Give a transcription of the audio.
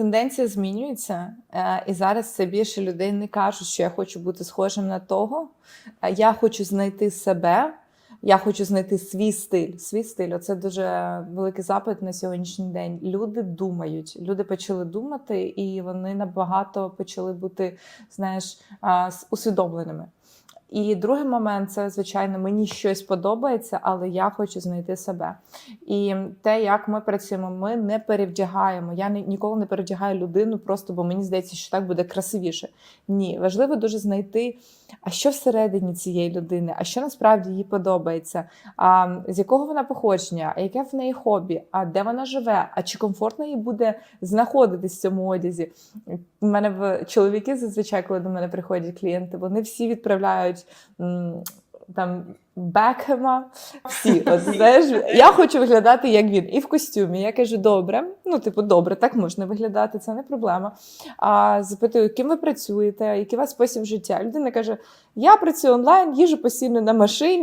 Тенденція змінюється, е, і зараз це більше людей не кажуть, що я хочу бути схожим на того. Е, Я хочу знайти себе, я хочу знайти свій стиль. Свій стиль це дуже великий запит на сьогоднішній день. Люди думають, люди почали думати, і вони набагато почали бути, знаєш, усвідомленими. І другий момент це, звичайно, мені щось подобається, але я хочу знайти себе. І те, як ми працюємо, ми не перевдягаємо. Я ніколи не перевдягаю людину, просто бо мені здається, що так буде красивіше. Ні, важливо дуже знайти, а що всередині цієї людини, а що насправді їй подобається, а з якого вона походження, а яке в неї хобі, а де вона живе, а чи комфортно їй буде знаходитись в цьому одязі. У мене в чоловіки зазвичай, коли до мене приходять клієнти, вони всі відправляють там Бекхема. Всі, от знаєш, я хочу виглядати як він, і в костюмі. Я кажу, добре, ну типу, добре, так можна виглядати, це не проблема. А запитую, ким ви працюєте, який у вас спосіб життя? Людина каже: Я працюю онлайн, їжу постійно на машині.